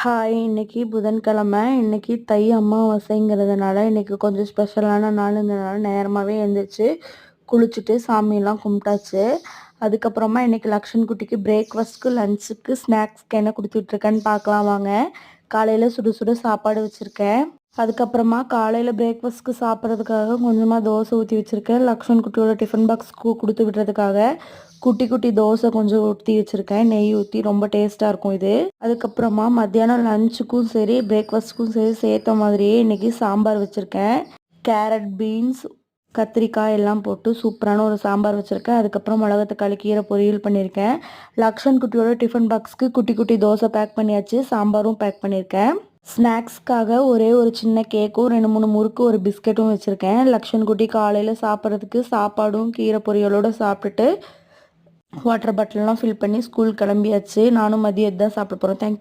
Hi இன்னைக்கு புதன்கிழமை. இன்னைக்கு தை அமாவாசைங்கிறதுனால இன்னைக்கு கொஞ்சம் ஸ்பெஷலான நாளுங்கிறதுனால நேரமாகவே எழுந்திரிச்சு குளிச்சுட்டு சாமியெல்லாம் கும்பிட்டாச்சு. அதுக்கப்புறமா இன்னைக்கு லக்ஷன் குட்டிக்கு பிரேக்ஃபாஸ்ட்க்கு லன்ச்சுக்கு ஸ்நாக்ஸ்க்கு என்ன கொடுத்துட்ருக்கேன்னு பார்க்கலாம் வாங்க. காலையில் சுடு சுடு சாப்பாடு வச்சுருக்கேன். அதுக்கப்புறமா காலையில் பிரேக்ஃபாஸ்ட்க்கு சாப்பிட்றதுக்காக கொஞ்சமாக தோசை ஊற்றி வச்சுருக்கேன். லக்ஷ்மண் குட்டியோட டிஃபன் பாக்ஸ்க்கு கொடுத்து விடுறதுக்காக குட்டி குட்டி தோசை கொஞ்சம் ஊற்றி வச்சுருக்கேன். நெய் ஊற்றி ரொம்ப டேஸ்ட்டாக இருக்கும் இது. அதுக்கப்புறமா மத்தியானம் லஞ்சுக்கும் சரி பிரேக்ஃபாஸ்ட்டுக்கும் சரி சேர்த்த மாதிரியே இன்றைக்கி சாம்பார் வச்சுருக்கேன். கேரட் பீன்ஸ் கத்திரிக்காய் எல்லாம் போட்டு சூப்பரான ஒரு சாம்பார் வச்சுருக்கேன். அதுக்கப்புறம் மிளகத்தக்காளி கீரை பொரியல் பண்ணியிருக்கேன் லக்ஷன் குட்டியோட டிஃபன் பாக்ஸ்க்கு குட்டி குட்டி தோசை பேக் பண்ணியாச்சு. சாம்பாரும் பேக் பண்ணியிருக்கேன் ஸ்நாக்ஸ்க்காக ஒரே ஒரு சின்ன கேக்கும் ரெண்டு மூணு முறுக்கு ஒரு பிஸ்கெட்டும் வச்சுருக்கேன். லக்ஷன் குட்டி காலையில் சாப்பிட்றதுக்கு சாப்பாடும் கீரை பொரியலோடு சாப்பிட்டுட்டு வாட்டர் பாட்டிலெலாம் ஃபில் பண்ணி ஸ்கூல் கிளம்பியாச்சு. நானும் மதியம் தான் சாப்பிட போகிறேன் தேங்க்யூ